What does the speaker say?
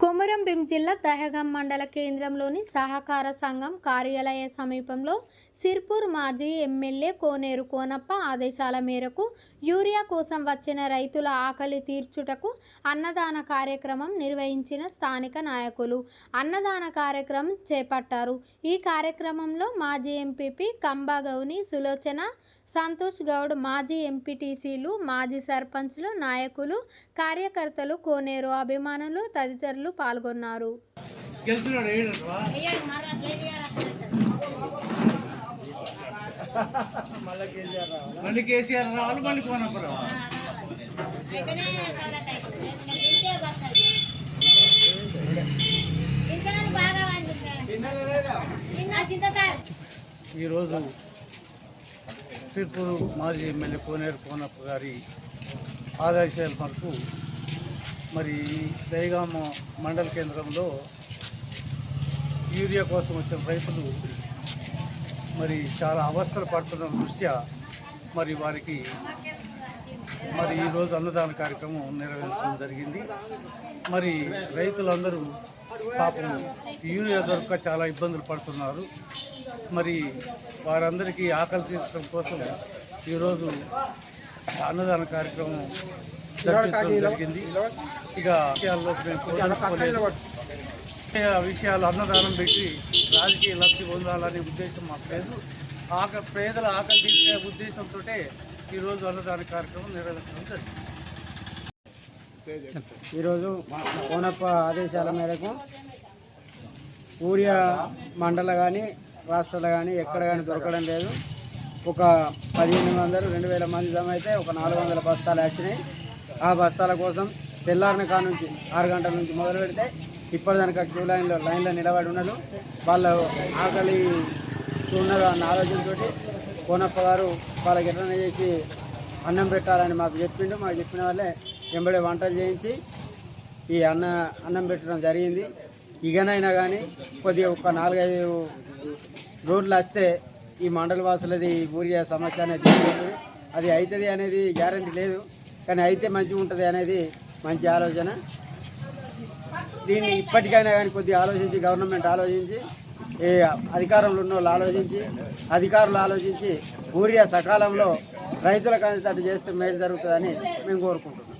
కొమరంభీం జిల్లా దహగం మండల కేంద్రంలోని సహకార సంఘం కార్యాలయ సమీపంలో సిర్పూర్ మాజీ ఎమ్మెల్యే కోనేరు కోనప్ప ఆదేశాల మేరకు యూరియా కోసం వచ్చిన రైతుల ఆకలి తీర్చుటకు అన్నదాన కార్యక్రమం నిర్వహించిన స్థానిక నాయకులు అన్నదాన కార్యక్రమం చేపట్టారు. ఈ కార్యక్రమంలో మాజీ ఎంపీపీ కంబాగౌని సులోచన సంతోష్ గౌడ్ మాజీ ఎంపీటీసీలు మాజీ సర్పంచ్లు నాయకులు కార్యకర్తలు కోనేరు అభిమానులు తదితరులు పాల్గొన్నారు. గెలిచినాడు ఏడంటవా మళ్ళీ కేసీఆర్ రావాలి? మళ్ళీ కోనప్ప రావాలి ఈరోజు సిర్పూరు మాజీ ఎమ్మెల్యే కోనేరు కోనప్ప గారి ఆదేశాల మేరకు మరి దయగామ మండల కేంద్రంలో యూరియా కోసం వచ్చిన రైతులు మరి చాలా అవస్థలు పడుతున్న దృష్ట్యా మరి వారికి మరి ఈరోజు అన్నదాన కార్యక్రమం నిర్వహించడం జరిగింది. మరి రైతులందరూ పాపం యూరియా దొరక చాలా ఇబ్బందులు పడుతున్నారు. మరి వారందరికీ ఆకలి తీర్చడం కోసం ఈరోజు అన్నదాన కార్యక్రమం జరిగింది. ఇక విషయాల్లో మేము విషయాలు అన్నదానం పెట్టి రాజకీయ లబ్ధి పొందాలనే ఉద్దేశం మాకు లేదు. ఆక పేదల ఆకలి తీర్చే ఉద్దేశంతో ఈరోజు అన్నదాన కార్యక్రమం నిర్వహించడం జరిగింది. ఈరోజు కోనప్ప ఆదేశాల మేరకు ఊరియా మండల కానీ రాష్ట్రాలు కానీ ఎక్కడ కానీ దొరకడం లేదు. ఒక పదిహేను వందలు రెండు వేల మంది జమ అయితే ఒక నాలుగు వందల బస్తాలు వచ్చినాయి ఆ బస్తాల కోసం తెల్లారిన కాడ నుంచి ఆరు గంటల నుంచి మొదలు పెడితే ఇప్పటిదానిక క్యూ లైన్లో లైన్లో నిలబడి ఉన్నారు. వాళ్ళ ఆకలి ఉన్నారు అన్న ఆలోచనతో కోనప్ప గారు వాళ్ళకి ఎట్లనే చేసి అన్నం పెట్టాలని మాకు చెప్పిండు. మాకు చెప్పిన వాళ్ళే వెంబడే వంటలు చేయించి ఈ అన్న అన్నం పెట్టడం జరిగింది. ఇకనైనా కానీ కొద్దిగా ఒక నాలుగైదు రోడ్లు వస్తే ఈ మండల వాసులది ఊరియా సమస్య అనేది అది అవుతుంది అనేది గ్యారంటీ లేదు. కానీ అయితే మంచిగా ఉంటుంది అనేది మంచి ఆలోచన. దీన్ని ఇప్పటికైనా కానీ కొద్దిగా ఆలోచించి గవర్నమెంట్ ఆలోచించి ఏ అధికారంలో ఉన్న వాళ్ళు ఆలోచించి అధికారులు ఆలోచించి ఊరియా సకాలంలో రైతులకు అందేటట్టు చేస్తే మేలు జరుగుతుందని మేము కోరుకుంటున్నాం.